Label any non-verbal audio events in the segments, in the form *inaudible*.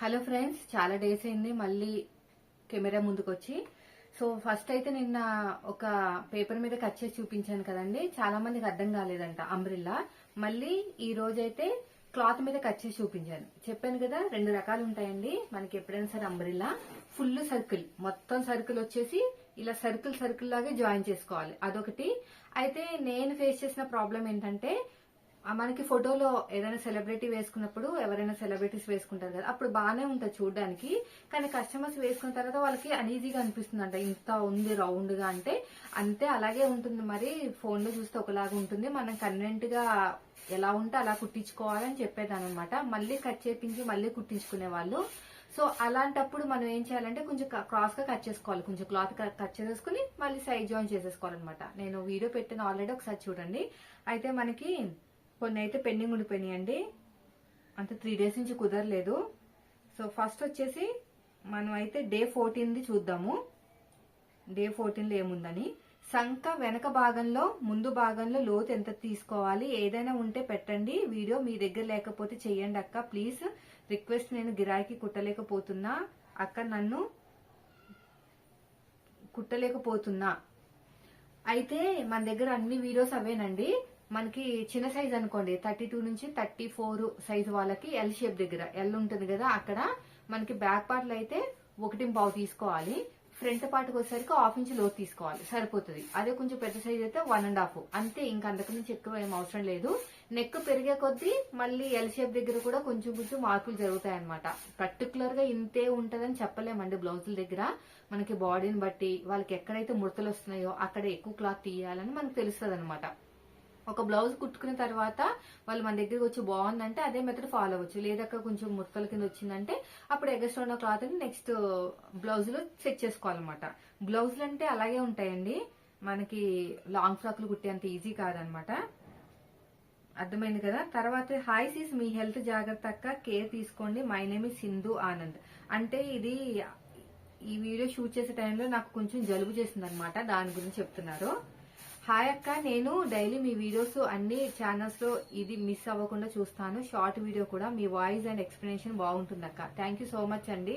Hello friends చాలా days అయింది మళ్ళీ కెమెరా ముందుకు వచ్చి సో ఫస్ట్ అయితే నిన్న ఒక పేపర్ మీద కట్ చేసి చూపించాను కదండి. చాలా మందికి అర్థం కాలేదంట అంబ్రిల్లా. మళ్ళీ ఈ రోజైతే క్లాత్ మీద కట్ చేసి చూపించాను. చెప్పాను కదా రెండు రకాలు ఉంటాయండి. మనకి ఎప్పుడైనా సరే అంబ్రిల్లా. ఫుల్ సర్కిల్ మొత్తం సర్కిల్ వచ్చేసి ఇలా సర్కిల్ సర్కిల్ లాగే జాయిన్ చేసుకోవాలి అదొకటి. అయితే నేను ఫేస్ చేసిన ప్రాబ్లం ఏంటంటే మనకి ఫోటోలో ఏదైనా సెలబ్రిటీ వేసుకున్నప్పుడు ఎవరైనా సెలబ్రిటీస్ వేసుకుంటారు కదా అప్పుడు బాగానే ఉంటుంది చూడడానికి. కానీ కస్టమర్స్ వేసుకున్న తర్వాత వాళ్ళకి అనీజీగా అనిపిస్తుంది అంట ఇంత ఉంది రౌండ్గా అంటే. అంతే అలాగే ఉంటుంది మరి ఫోన్లో చూస్తే ఒకలాగా ఉంటుంది. మనం కన్వెంట్గా ఎలా ఉంటే అలా కుట్టించుకోవాలని చెప్పేదానమాట మళ్ళీ కట్ చేపించి మళ్ళీ కుట్టించుకునే వాళ్ళు. సో అలాంటప్పుడు మనం ఏం చేయాలంటే కొంచెం క్రాస్గా కట్ చేసుకోవాలి. కొంచెం క్లాత్ కట్ చేసేసుకుని మళ్ళీ సైడ్ జాయిన్ చేసేసుకోవాలన్నమాట. నేను వీడియో పెట్టిన ఆల్రెడీ ఒకసారి చూడండి. అయితే మనకి కొన్ని అయితే పెండింగ్ ఉండిపోయినాయండి. అంత త్రీ డేస్ నుంచి కుదరలేదు. సో ఫస్ట్ వచ్చేసి మనం అయితే డే ఫోర్టీన్ది చూద్దాము. డే ఫోర్టీన్లో ఏముందని. సంఖ వెనక భాగంలో ముందు భాగంలో లోతు ఎంత తీసుకోవాలి ఏదైనా ఉంటే పెట్టండి. వీడియో మీ దగ్గర లేకపోతే చెయ్యండి అక్క. ప్లీజ్ రిక్వెస్ట్ నేను గిరాకీ కుట్టలేకపోతున్నా. అక్క నన్ను కుట్టలేకపోతున్నా. అయితే మన దగ్గర అన్ని వీడియోస్ అవేనండి. మనకి చిన్న సైజ్ అనుకోండి థర్టీ టూ నుంచి థర్టీ ఫోర్ సైజ్ వాళ్ళకి ఎల్ షేప్ దగ్గర ఎల్ ఉంటుంది కదా అక్కడ మనకి బ్యాక్ పార్ట్లో అయితే ఒకటి పావు తీసుకోవాలి. ఫ్రంట్ పార్ట్కి వచ్చేసరికి హాఫ్ ఇంచ్లో తీసుకోవాలి సరిపోతుంది. అదే కొంచెం పెద్ద సైజ్ అయితే వన్ అండ్ హాఫ్ అంతే ఇంకా అంతకు నుంచి ఎక్కువ ఏం అవసరం లేదు. నెక్ పెరిగే కొద్దీ మళ్ళీ ఎల్ షేప్ దగ్గర కూడా కొంచెం కొంచెం మార్పులు జరుగుతాయి అనమాట పర్టికులర్గా ఇంతే ఉంటదని చెప్పలేమండి బ్లౌజుల దగ్గర. మనకి బాడీని బట్టి వాళ్ళకి ఎక్కడైతే ముడతలు వస్తున్నాయో అక్కడ ఎక్కువ క్లాత్ తీయాలని మనకు తెలుస్తుంది అనమాట ఒక బ్లౌజ్ కుట్టుకున్న తర్వాత వాళ్ళు మన దగ్గరికి వచ్చి బాగుందంటే అదే మెథడ్ ఫాలో అవ్వచ్చు. లేదక్క కొంచెం ముక్కల కింద వచ్చిందంటే అప్పుడు ఎగస్ట్రా ఉన్న క్లాత్ని నెక్స్ట్ బ్లౌజ్లో సెట్ చేసుకోవాలన్నమాట. బ్లౌజులు అంటే అలాగే ఉంటాయండి. మనకి లాంగ్ ఫ్రాక్లు కుట్టేంత ఈజీ కాదనమాట అర్థమైంది కదా? తర్వాత హాయ్ సీస్ మీ హెల్త్ జాగ్రత్త అక్క కేర్ తీసుకోండి. My name is Sindhu Anand అంటే ఇది ఈ వీడియో షూట్ చేసే టైంలో నాకు కొంచెం జలుబు చేసింది అనమాట దాని గురించి చెప్తున్నారు. హాయ్ అక్క నేను డైలీ మీ వీడియోస్ అన్ని ఛానల్స్లో ఇది మిస్ అవ్వకుండా చూస్తాను. షార్ట్ వీడియో కూడా మీ వాయిస్ అండ్ ఎక్స్ప్లెనేషన్ బాగుంటుంది అక్క. థ్యాంక్ సో మచ్ అండి.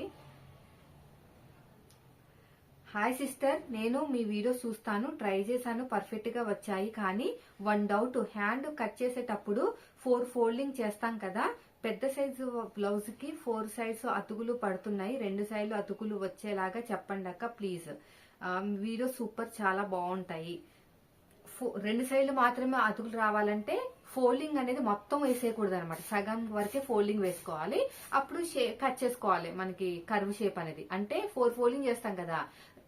హాయ్ సిస్టర్ నేను మీ వీడియో చూస్తాను ట్రై చేశాను పర్ఫెక్ట్గా వచ్చాయి. కానీ వన్ డౌట్ హ్యాండ్ కట్ చేసేటప్పుడు ఫోర్ ఫోల్డింగ్ చేస్తాం కదా. పెద్ద సైజు బ్లౌజ్కి ఫోర్ సైడ్స్ అతుకులు పడుతున్నాయి. రెండు సైడ్లు అతుకులు వచ్చేలాగా చెప్పండి అక్క ప్లీజ్ వీడియో సూపర్ చాలా బాగుంటాయి. రెండు సైడ్లు మాత్రమే అతుకులు రావాలంటే ఫోల్డింగ్ అనేది మొత్తం వేసేయకూడదు అనమాట సగం వరకే ఫోల్డింగ్ వేసుకోవాలి. అప్పుడు కట్ చేసుకోవాలి మనకి కర్వ్ షేప్ అనేది. అంటే ఫోర్ ఫోల్డింగ్ చేస్తాం కదా.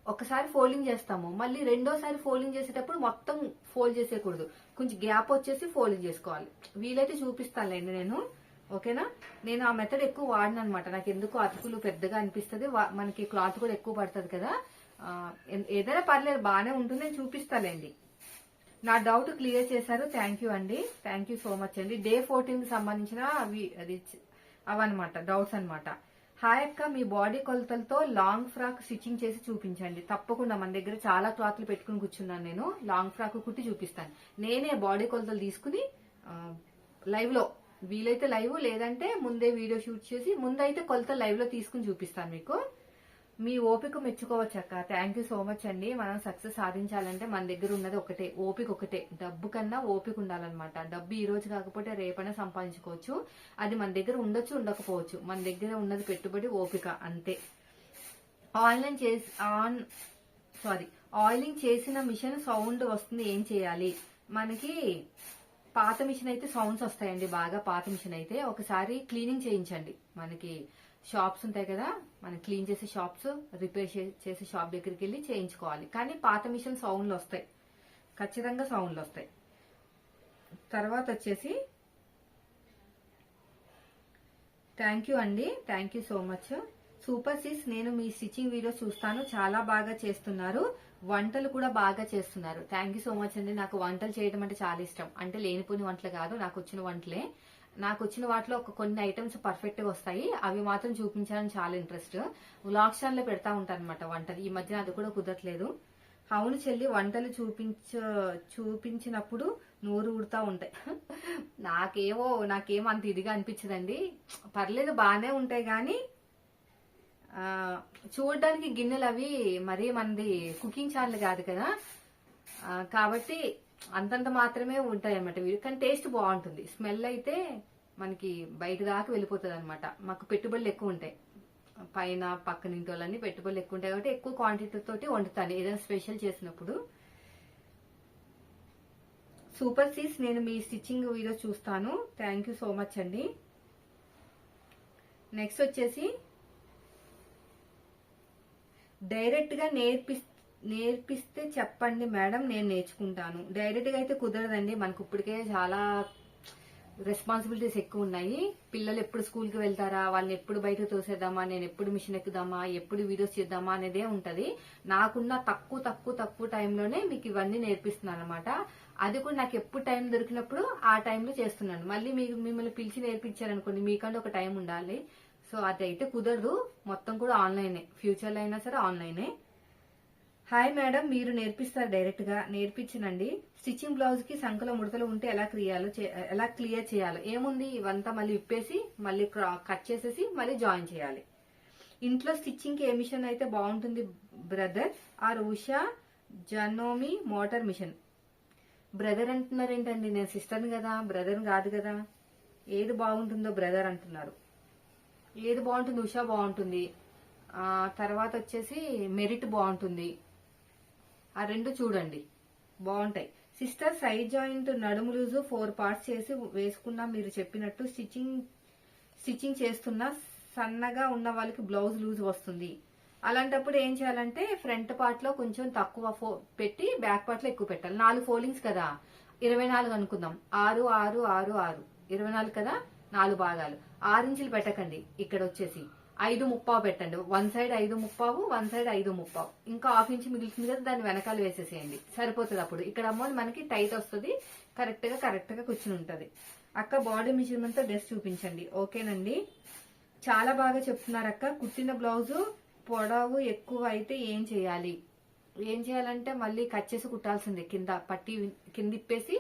ఒకసారి ఫోల్డింగ్ చేస్తాము. మళ్ళీ రెండోసారి ఫోల్డింగ్ చేసేటప్పుడు మొత్తం ఫోల్డ్ చేసేయకూడదు. కొంచెం గ్యాప్ వచ్చేసి ఫోల్డింగ్ చేసుకోవాలి. వీలైతే చూపిస్తానులేండి నేను. ఓకేనా? నేను ఆ మెథడ్ ఎక్కువ వాడిన అనమాట నాకు ఎందుకు అతుకులు పెద్దగా అనిపిస్తుంది. వా- మనకి క్లాత్ కూడా ఎక్కువ పడుతుంది కదా. ఏదైనా పర్లేదు బాగానే ఉంటుంది. నేను చూపిస్తాలేండి నా డౌట్ క్లియర్ చేశారు. థ్యాంక్ యూ అండి. థ్యాంక్ యూ సో మచ్ అండి. డే ఫోర్టీన్కి సంబంధించిన అవి అది అవన్నమాట డౌట్స్ అనమాట హాయ్ అక్క మీ బాడీ కొలతలతో లాంగ్ ఫ్రాక్ స్టిచ్చింగ్ చేసి చూపించండి. తప్పకుండా మన దగ్గర చాలా క్లాత్లు పెట్టుకుని కూర్చున్నాను నేను. లాంగ్ ఫ్రాక్ కుట్టి చూపిస్తాను. నేనే బాడీ కొలతలు తీసుకుని లైవ్లో వీలైతే లైవ్ లేదంటే ముందే వీడియో షూట్ చేసి ముందైతే కొలతలు లైవ్లో తీసుకుని చూపిస్తాను మీకు. మీ ఓపిక మెచ్చుకోవచ్చు అక్క. థ్యాంక్ యూ సో మచ్ అండి. మనం సక్సెస్ సాధించాలంటే మన దగ్గర ఉన్నది ఒకటే. ఓపిక ఒకటే. డబ్బు కన్నా ఓపిక ఉండాలన్నమాట. డబ్బు ఈ రోజు కాకపోతే రేపైనా సంపాదించుకోవచ్చు. అది మన దగ్గర ఉండొచ్చు ఉండకపోవచ్చు. మన దగ్గర ఉన్నది పెట్టుబడి ఓపిక. అంతే. ఆన్లైన్ చేసి ఆన్ సారీ ఆయిలింగ్ చేసిన మిషన్ సౌండ్ వస్తుంది. ఏం చేయాలి? మనకి పాత మిషన్ అయితే సౌండ్స్ వస్తాయండి బాగా పాత మిషన్ అయితే. ఒకసారి క్లీనింగ్ చేయించండి. మనకి షాప్స్ ఉంటాయి కదా మనం క్లీన్ చేసే షాప్స్ రిపేర్ చేసే షాప్ దగ్గరికి వెళ్ళి చేయించుకోవాలి. కానీ పాత మిషన్ సౌండ్లు వస్తాయి. ఖచ్చితంగా సౌండ్లు వస్తాయి. తర్వాత వచ్చేసి థ్యాంక్ యూ అండి. Thank you so much. Super sis నేను మీ స్టిచ్చింగ్ వీడియో చూస్తాను. చాలా బాగా చేస్తున్నారు. వంటలు కూడా బాగా చేస్తున్నారు. థ్యాంక్ యూ సో మచ్ అండి. నాకు వంటలు చేయడం అంటే చాలా ఇష్టం. అంటే లేనిపోని వంటలు కాదు నాకు వచ్చిన వంటలే. నాకు వచ్చిన వాటిలో ఒక కొన్ని ఐటమ్స్ పర్ఫెక్ట్గా వస్తాయి. అవి మాత్రం చూపించాలని చాలా ఇంట్రెస్ట్ వ్లాగ్ ఛానల్లో పెడతా ఉంటాను అనమాట వంటలు. ఈ మధ్యన అది కూడా కుదరట్లేదు. అవును చెల్లి వంటలు చూపించ చూపించినప్పుడు నోరు ఊడుతూ ఉంటాయి. *laughs* నాకేమో నాకేమో అంత ఇదిగా అనిపించదండి. పర్లేదు బాగానే ఉంటాయి కానీ చూడడానికి గిన్నెలు అవి మరీ మనది కుకింగ్ ఛానల్ కాదు కదా. కాబట్టి అంతంత మాత్రమే ఉంటాయి అన్నమాట కానీ టేస్ట్ బాగుంటుంది. స్మెల్ అయితే మనకి బయట దాకా వెళ్ళిపోతుంది అనమాట మాకు పెట్టుబడులు ఎక్కువ ఉంటాయి. పైన పక్కన ఇంటి పెట్టుబడులు ఎక్కువ ఉంటాయి కాబట్టి ఎక్కువ క్వాంటిటీ తోటి వండుతాను. ఏదైనా స్పెషల్ చేసినప్పుడు. సూపర్ సీస్ నేను మీ స్టిచ్చింగ్ వీడియో చూస్తాను. థ్యాంక్ యూ సో మచ్ అండి. నెక్స్ట్ వచ్చేసి డైరెక్ట్గా నేర్పి నేర్పిస్తే చెప్పండి మేడం నేను నేర్చుకుంటాను. డైరెక్ట్గా అయితే కుదరదండి. మనకు ఇప్పటికే చాలా రెస్పాన్సిబిలిటీస్ ఎక్కువ ఉన్నాయి. పిల్లలు ఎప్పుడు స్కూల్కి వెళ్తారా? వాళ్ళని ఎప్పుడు బయట తోసేద్దామా? నేను ఎప్పుడు మిషన్ ఎక్కుదామా? ఎప్పుడు వీడియోస్ చేద్దామా అనేదే ఉంటది. నాకున్న తక్కువ తక్కువ తక్కువ టైంలోనే మీకు ఇవన్నీ నేర్పిస్తున్నాను అనమాట అది కూడా నాకు ఎప్పుడు టైం దొరికినప్పుడు ఆ టైంలో చేస్తున్నాను. మళ్ళీ మీకు మిమ్మల్ని పిలిచి నేర్పించారనుకోండి మీకంటే ఒక టైం ఉండాలి. సో అది అయితే కుదరదు. మొత్తం కూడా ఆన్లైనే. ఫ్యూచర్లో అయినా సరే ఆన్లైనే. హాయ్ మేడం మీరు నేర్పిస్తారు డైరెక్ట్గా నేర్పించనండి. స్టిచ్చింగ్ బ్లౌజ్కి సంఖలో ముడతలు ఉంటే ఎలా క్లియాలో ఎలా క్లియర్ చేయాలో? ఏముంది? ఇవంతా మళ్ళీ విప్పేసి మళ్ళీ క్రా- కట్ చేసేసి మళ్ళీ జాయిన్ చేయాలి. ఇంట్లో స్టిచ్చింగ్కి ఏ మిషన్ అయితే బాగుంటుంది brother? Or Usha Janome motor machine. Brother అంటున్నారు ఏంటండి నేను సిస్టర్ని కదా. బ్రదర్ కాదు కదా. ఏది బాగుంటుందో బ్రదర్ అంటున్నారు. ఏది బాగుంటుంది ఉషా బాగుంటుంది. ఆ తర్వాత వచ్చేసి మెరిట్ బాగుంటుంది. ఆ రెండు చూడండి. బాగుంటాయి. సిస్టర్ సైడ్ జాయింట్ నడుము లూజు ఫోర్ పార్ట్స్ చేసి వేసుకున్నా మీరు చెప్పినట్టు స్టిచ్చింగ్ స్టిచ్చింగ్ చేస్తున్నా సన్నగా ఉన్న వాళ్ళకి బ్లౌజ్ లూజ్ వస్తుంది. అలాంటప్పుడు ఏం చేయాలంటే ఫ్రంట్ పార్ట్లో కొంచెం తక్కువ ఫో పెట్టి బ్యాక్ పార్ట్లో ఎక్కువ పెట్టాలి. నాలుగు ఫోల్డింగ్స్ కదా. ఇరవై నాలుగు అనుకుందాం. ఆరు ఆరు ఆరు ఆరు. ఇరవై నాలుగు కదా? నాలుగు భాగాలు. ఆరు ఇంచులు పెట్టకండి. ఇక్కడ వచ్చేసి ఐదు ముప్పావు పెట్టండి. వన్ సైడ్ ఐదు ముప్పావు వన్ సైడ్ ఐదు ముప్పావు. ఇంకా హాఫ్ ఇంచ్ మిగులుతుంది కదా దాన్ని వెనకాల వేసేసేయండి. సరిపోతుంది అప్పుడు. ఇక్కడ అమౌంట్ మనకి టైట్ వస్తుంది. కరెక్ట్గా కరెక్ట్గా కూర్చుని ఉంటుంది. అక్క బాడీ మెజర్మెంట్తో డ్రెస్ చూపించండి. ఓకేనండి? చాలా బాగా చెప్తున్నారు అక్క. కుట్టిన బ్లౌజు పొడవు ఎక్కువ అయితే ఏం చేయాలి? ఏం చేయాలంటే మళ్ళీ కట్ చేసి కుట్టాల్సిందే. కింద పట్టి కింద ఇప్పేసి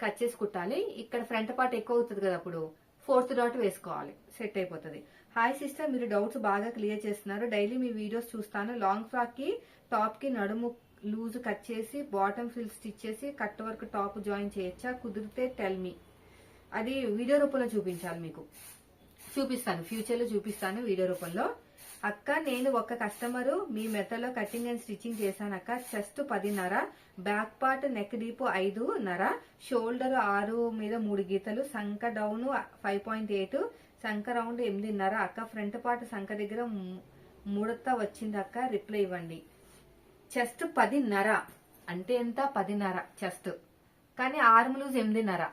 కట్ చేసి కుట్టాలి. ఇక్కడ ఫ్రంట్ పార్ట్ ఎక్కువ అవుతుంది కదా అప్పుడు. ఫోర్త్ డాట్ వేసుకోవాలి. సెట్ అయిపోతుంది. హాయ్ సిస్టర్ మీరు డౌట్స్ బాగా క్లియర్ చేస్తున్నారు. డైలీ మీ వీడియోస్ చూస్తాను. లాంగ్ ఫ్రాక్కి టాప్కి నడుము లూజ్ కట్ చేసి బాటమ్ ఫిల్ స్టిచ్ చేసి కట్ వర్క్ టాప్ జాయిన్ చేయొచ్చా? కుదిరితే టెల్ మీ అది వీడియో రూపంలో చూపించాలి మీకు. చూపిస్తాను. ఫ్యూచర్లో చూపిస్తాను వీడియో రూపంలో. అక్క నేను ఒక కస్టమరు. మీ మెథడ్లో కటింగ్ అండ్ స్టిచ్చింగ్ చేశాను అక్క. చెస్ట్ పదిన్నర బ్యాక్ పార్ట్ నెక్ డీప్ ఐదున్నర షోల్డర్ ఆరు మీద మూడు గీతలు సంక డౌన్ ఫైవ్ పాయింట్ ఎయిట్ సంక రౌండ్ ఎనిమిదిన్నర. అక్క ఫ్రంట్ పార్ట్ సంక దగ్గర ముడత వచ్చింది అక్క. రిప్లై ఇవ్వండి. చెస్ట్ పదిన్నర. అంటే ఎంత? పదిన్నర చెస్ట్. కానీ ఆర్మ్ లూజ్ ఎనిమిదిన్నర.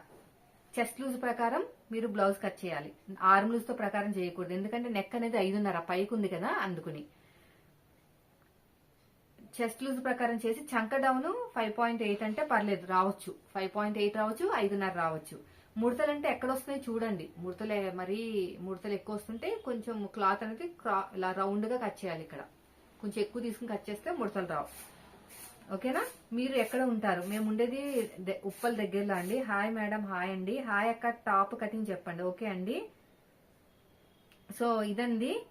చెస్ట్ లూజ్ ప్రకారం మీరు బ్లౌజ్ కట్ చేయాలి. ఆర్మ్ లూజ్తో ప్రకారం చేయకూడదు. ఎందుకంటే నెక్ అనేది ఐదున్నర పైకి ఉంది కదా అందుకుని. చెస్ట్ లూజ్ ప్రకారం చేసి చంక డౌన్ ఫైవ్ పాయింట్ ఎయిట్ అంటే పర్లేదు రావచ్చు. ఫైవ్ పాయింట్ ఎయిట్ రావచ్చు ఐదున్నర రావచ్చు. ముడతలు అంటే ఎక్కడ వస్తున్నాయి చూడండి. ముడతలు మరీ ముడతలు ఎక్కువ వస్తుంటే కొంచెం క్లాత్ అనేది క్రా- ఇలా రౌండ్గా కట్ చేయాలి ఇక్కడ. కొంచెం ఎక్కువ తీసుకుని కట్ చేస్తే ముడతలు రావు. ఓకేనా? మీరు ఎక్కడ ఉంటారు? మేము ఉండేది ద- ఉప్పల్ దగ్గరలో అండి. హాయ్ మేడం హాయ్ అండి. హాయ్ అక్క టాప్ కటింగ్ చెప్పండి. ఓకే అండి. సో ఇదండి.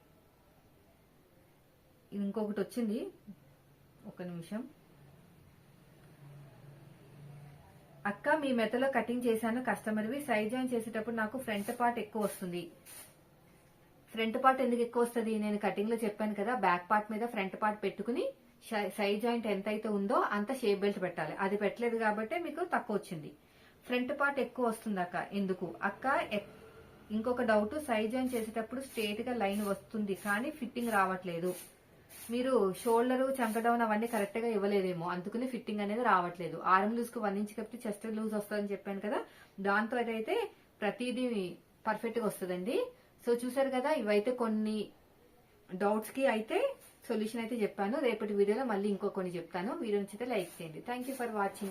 ఇంకొకటి వచ్చింది. ఒక నిమిషం. అక్క మీ మెతలో కటింగ్ చేశాను. కస్టమర్వి సైజ్ జాయిన్ చేసేటప్పుడు నాకు ఫ్రంట్ పార్ట్ ఎక్కువ వస్తుంది. ఫ్రంట్ పార్ట్ ఎందుకు ఎక్కువ వస్తుంది? నేను కటింగ్లో చెప్పాను కదా. బ్యాక్ పార్ట్ మీద ఫ్రంట్ పార్ట్ పెట్టుకుని సైడ్ జాయింట్ ఎంత అయితే ఉందో అంత షేప్ బెల్ట్ పెట్టాలి. అది పెట్టలేదు కాబట్టి మీకు తక్కువ వచ్చింది. ఫ్రంట్ పార్ట్ ఎక్కువ వస్తుంది అక్క. ఎందుకు? అక్క ఇంకొక డౌట్ సైడ్ జాయిన్ చేసేటప్పుడు స్ట్రేట్గా లైన్ వస్తుంది కానీ ఫిట్టింగ్ రావట్లేదు. మీరు షోల్డర్ చంకడౌన్ అవన్నీ కరెక్ట్గా ఇవ్వలేదేమో. అందుకని ఫిట్టింగ్ అనేది రావట్లేదు. ఆర్మ్ లూజ్కు వన్ ఇంచ్ కప్పితే చెస్ట్ లూజ్ వస్తుందని చెప్పాను కదా దాంతో అయితే ప్రతిదీ పర్ఫెక్ట్గా వస్తుందండి. సో చూసారు కదా ఇవైతే కొన్ని డౌట్స్కి అయితే సొల్యూషన్ అయితే చెప్పాను. రేపటి వీడియోలో మళ్ళీ ఇంకో కొన్ని చెప్తాను. వీడియో నచ్చితే లైక్ చేయండి. Thank you for watching